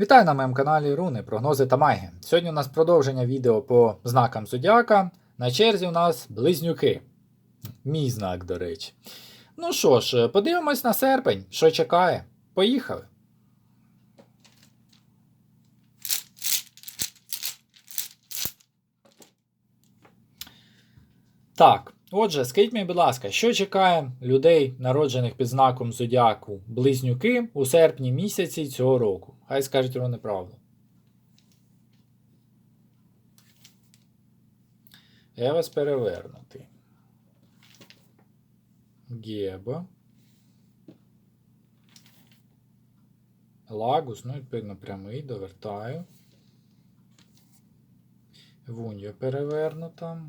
Вітаю на моєму каналі Руни, прогнози та маги. Сьогодні у нас продовження відео по знакам Зодіака. На черзі у нас близнюки. Мій знак, до речі. Ну що ж, подивимось на серпень, що чекає. Поїхали. Так, отже, скажіть мені, будь ласка, що чекає людей, народжених під знаком Зодіаку Близнюки у серпні місяці цього року? Хай скажуть вони правду. Я вас перевернутий. Геба. Лагус, ну, відповідно, прямий, довертаю. Вуньо перевернута.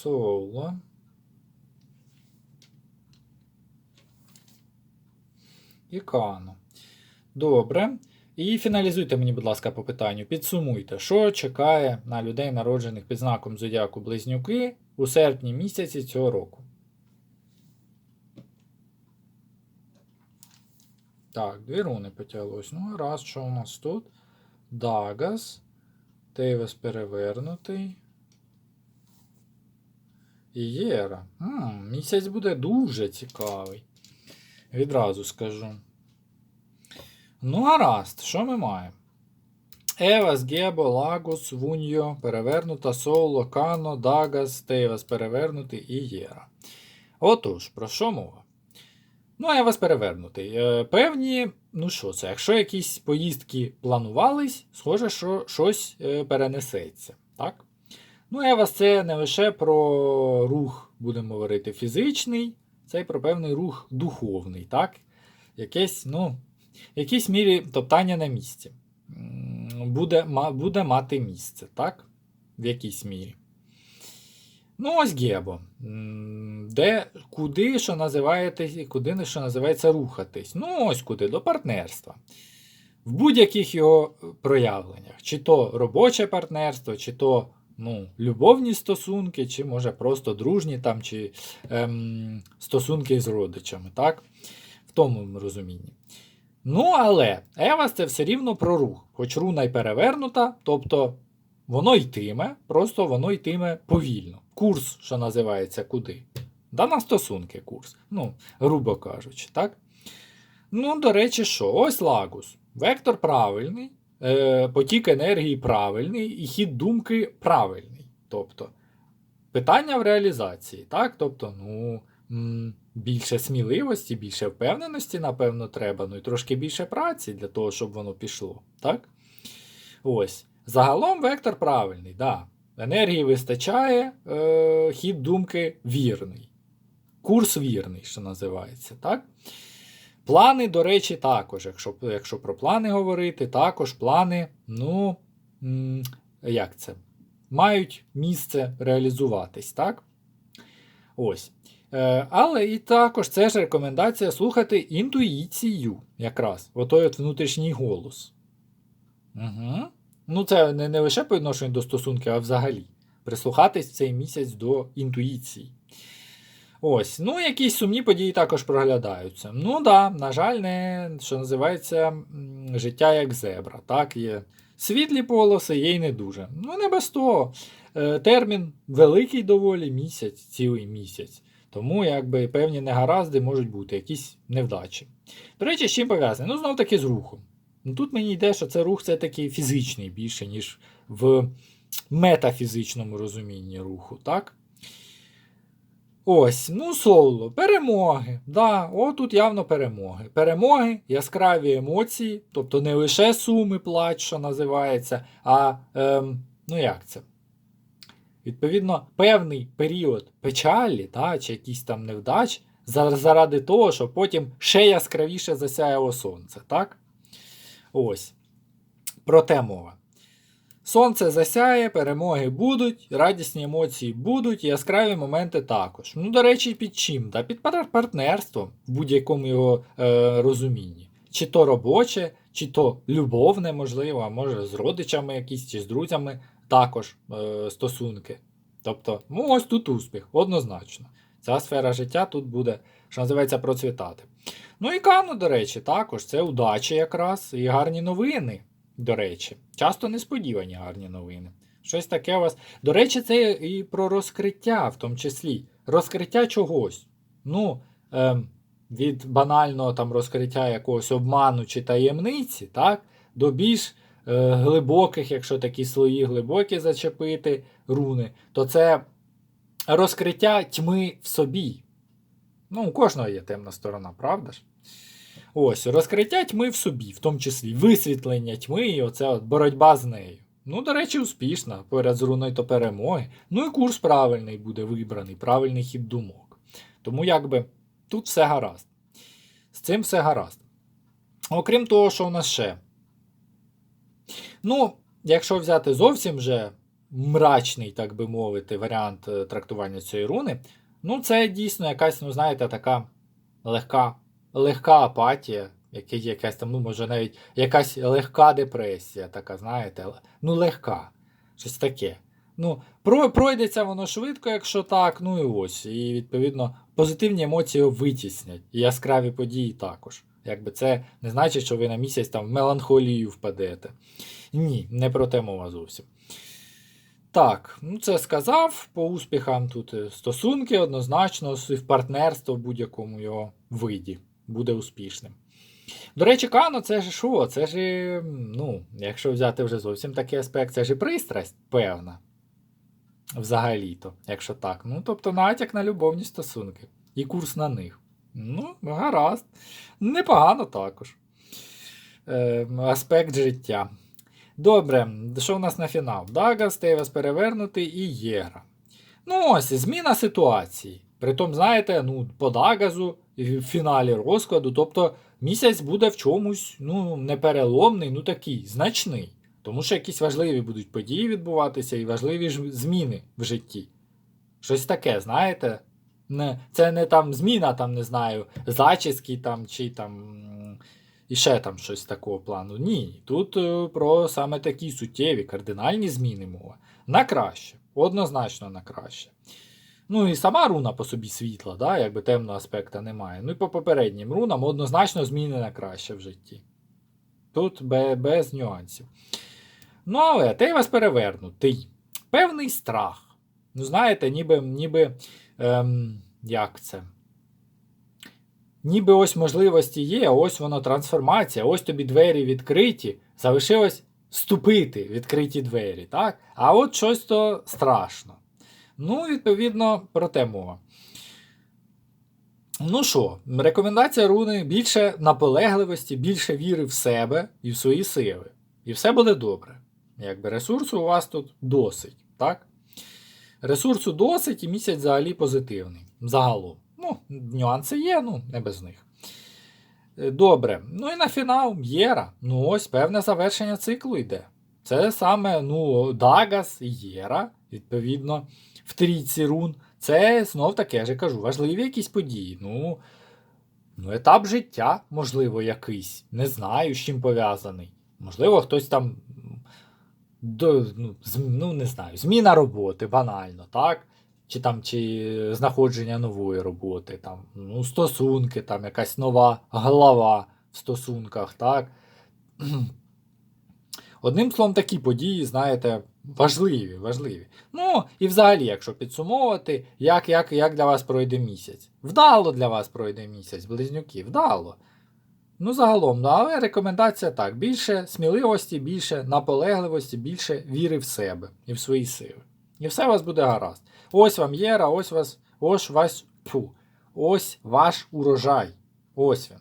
Соло. І Кано. Добре. І фіналізуйте мені, будь ласка, по питанню. Підсумуйте, що чекає на людей, народжених під знаком Зодіаку Близнюки у серпні місяці цього року. Так, дві руни потяглось. Ну, раз, що у нас тут? Дагас. Тейвес перевернутий. І Єра. М, місяць буде дуже цікавий. Відразу скажу. Ну, гаразд, що ми маємо? Евас, Гебо, Лагус, Вуньо, перевернута, Соло, Кано, Дагас, Тейвас перевернутий і Єра. Отож, про що мова? Ну, а я вас перевернутий. Е, певні, ну що це, якщо якісь поїздки планувались, схоже, що щось е, перенесеться. Так? Ну, я вас це не лише про рух, будемо говорити, фізичний, це й про певний рух духовний, так? Якесь, ну, в якійсь мірі топтання на місці. Буде, буде мати місце, так? В якійсь мірі. Ну, ось Гебо. Де, куди, що називаєте, куди, що називається, рухатись. Ну, ось куди, до партнерства. В будь-яких його проявленнях. Чи то робоче партнерство, чи то ну, любовні стосунки, чи може просто дружні там, чи ем, стосунки з родичами, так? В тому розумінні. Ну, але Евас це все рівно про рух. Хоч руна й перевернута, тобто воно йтиме, просто воно йтиме повільно. Курс, що називається, куди? Да на стосунки курс. Ну, грубо кажучи, так? Ну, до речі, що? Ось лагус. Вектор правильний, е, потік енергії правильний, і хід думки правильний. Тобто, питання в реалізації, так? Тобто, ну, більше сміливості, більше впевненості, напевно, треба, ну і трошки більше праці для того, щоб воно пішло. Так? Ось. Загалом вектор правильний, да. Енергії вистачає, е, хід думки вірний. Курс вірний, що називається, так? Плани, до речі, також, якщо, якщо про плани говорити, також плани, ну, як це? Мають місце реалізуватись, так? Ось. Е, але і також це ж рекомендація слухати інтуїцію, якраз, отой от внутрішній голос. Угу. Ну, це не, не лише по відношенню до стосунків, а взагалі. Прислухатись в цей місяць до інтуїції. Ось, ну, якісь сумні події також проглядаються. Ну да, на жаль, не, що називається життя як зебра. Так, є світлі полоси, є й не дуже. Ну, не без того. Е, термін великий доволі місяць, цілий місяць. Тому якби певні негаразди можуть бути, якісь невдачі. До речі, з чим пов'язаний? Ну, знов таки з рухом. Ну, тут мені йде, що це рух це такий фізичний більше, ніж в метафізичному розумінні руху, так? Ось, ну, соло, перемоги. Да, о, тут явно перемоги. Перемоги, яскраві емоції, тобто не лише суми плач, що називається, а ем, ну як це? Відповідно, певний період печалі, та, чи якісь там невдач, заради того, щоб потім ще яскравіше засяяло сонце. так? Ось. Про те мова. Сонце засяє, перемоги будуть, радісні емоції будуть, яскраві моменти також. Ну, до речі, під чим? Та під партнерством в будь-якому його е, розумінні. Чи то робоче, чи то любовне, можливо, а може з родичами якісь, чи з друзями також е, стосунки. Тобто, ну ось тут успіх, однозначно. Ця сфера життя тут буде що називається процвітати. Ну і Кану, до речі, також це удача якраз і гарні новини. До речі, часто несподівані гарні новини. Щось таке у вас. До речі, це і про розкриття, в тому числі. Розкриття чогось. Ну, ем, від банального там розкриття якогось обману чи таємниці, так, до більш е, глибоких, якщо такі слої глибокі зачепити руни, то це розкриття тьми в собі. Ну, у кожного є темна сторона, правда ж? Ось, розкриття тьми в собі, в тому числі висвітлення тьми і оце от боротьба з нею. Ну, до речі, успішна, поряд з руною то перемоги. Ну і курс правильний буде вибраний, правильний хід думок. Тому якби тут все гаразд. З цим все гаразд. Окрім того, що у нас ще. Ну, якщо взяти зовсім вже мрачний, так би мовити, варіант е, трактування цієї руни, ну це дійсно якась, ну, знаєте, така легка, легка апатія, яка- якась там, ну, може, навіть якась легка депресія, така, знаєте, ну, легка. Щось таке. Ну, пройдеться воно швидко, якщо так, ну і ось. І відповідно позитивні емоції витіснять. І яскраві події також. Якби це не значить, що ви на місяць там в меланхолію впадете. Ні, не про те мова зовсім. Так, ну це сказав. По успіхам тут е, стосунки однозначно в партнерство в будь-якому його виді буде успішним. До речі, Кано, це ж що? Це ж, ну, якщо взяти вже зовсім такий аспект, це ж і пристрасть певна. Взагалі-то, якщо так. Ну, тобто натяк на любовні стосунки. І курс на них. Ну, гаразд. Непогано також. Е, аспект життя. Добре, що у нас на фінал? Дага, Стейвас перевернутий і Єгра. Ну, ось, зміна ситуації. Притом, знаєте, ну, по Дагазу в фіналі розкладу, тобто місяць буде в чомусь ну, непереломний, ну такий, значний. Тому що якісь важливі будуть події відбуватися і важливі ж зміни в житті. Щось таке, знаєте? Не, це не там зміна, там, не знаю, зачіски там, чи там і ще там щось такого плану. Ні. Тут е, про саме такі суттєві, кардинальні зміни мова. На краще. Однозначно на краще. Ну і сама руна по собі світла, да, якби темного аспекта немає. Ну і по попереднім рунам однозначно зміни на краще в житті. Тут без нюансів. Ну, але ти вас перевернутий. Певний страх. Ну, знаєте, ніби, ніби ем, як це? Ніби ось можливості є, ось воно трансформація, ось тобі двері відкриті, залишилось ступити відкриті двері, так? А от щось то страшно. Ну, відповідно, про те мова. Ну що, рекомендація руни більше наполегливості, більше віри в себе і в свої сили. І все буде добре. Якби ресурсу у вас тут досить, так? Ресурсу досить і місяць взагалі позитивний. Загалом. Ну, нюанси є, ну, не без них. Е, Добре. Ну і на фінал Єра. Ну ось певне завершення циклу йде. Це саме ну, Дагас і Єра, відповідно, в трійці рун. Це знов таки, я же кажу, важливі якісь події. Ну, ну, етап життя, можливо, якийсь. Не знаю, з чим пов'язаний. Можливо, хтось там. До, ну, ну, не знаю, зміна роботи, банально, так? Чи там, чи знаходження нової роботи, там, ну, стосунки, там, якась нова глава в стосунках, так? Одним словом, такі події, знаєте, важливі, важливі. Ну, і взагалі, якщо підсумовувати, як, як, як для вас пройде місяць. Вдало для вас пройде місяць, близнюки, вдало. Ну, загалом, ну, але рекомендація так: більше сміливості, більше наполегливості, більше віри в себе і в свої сили. І все у вас буде гаразд. Ось вам єра, ось вас, ось вас, фу, ось ваш урожай. Ось він.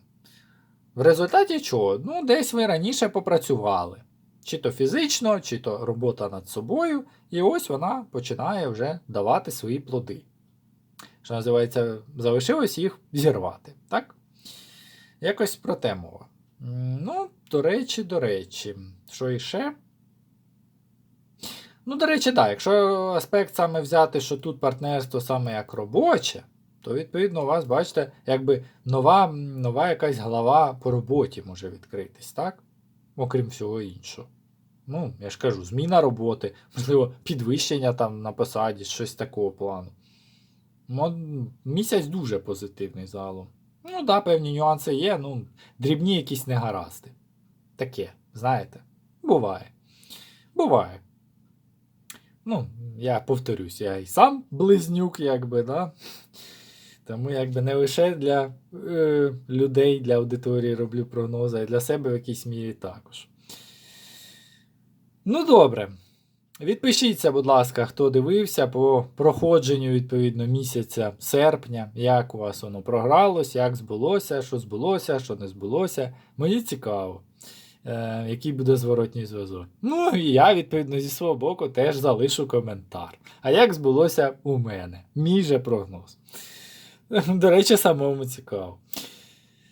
В результаті чого? Ну, десь ви раніше попрацювали. Чи то фізично, чи то робота над собою, і ось вона починає вже давати свої плоди. Що називається, залишилось їх зірвати. Так? Якось про те. Ну, до речі, до речі, що іще? Ну, до речі, так, якщо аспект саме взяти, що тут партнерство саме як робоче, то відповідно у вас, бачите, якби нова, нова якась глава по роботі може відкритись, так? Окрім всього іншого. Ну, я ж кажу, зміна роботи, можливо, підвищення там на посаді, щось такого плану. мо- місяць дуже позитивний загалом. Ну, так, да, певні нюанси є, ну, дрібні якісь негаразди. Таке, знаєте, буває. Буває. Ну, я повторюсь, я і сам близнюк, якби, да. Тому якби не лише для е, людей, для аудиторії роблю прогнози, а для себе в якійсь мірі також. Ну, добре. Відпишіться, будь ласка, хто дивився по проходженню відповідно місяця серпня, як у вас воно програлось, як збулося, що збулося, що не збулося. Мені цікаво, е, який буде зворотній зв'язок. Ну і я, відповідно, зі свого боку теж залишу коментар. А як збулося у мене? Мій же прогноз. До речі, самому цікаво.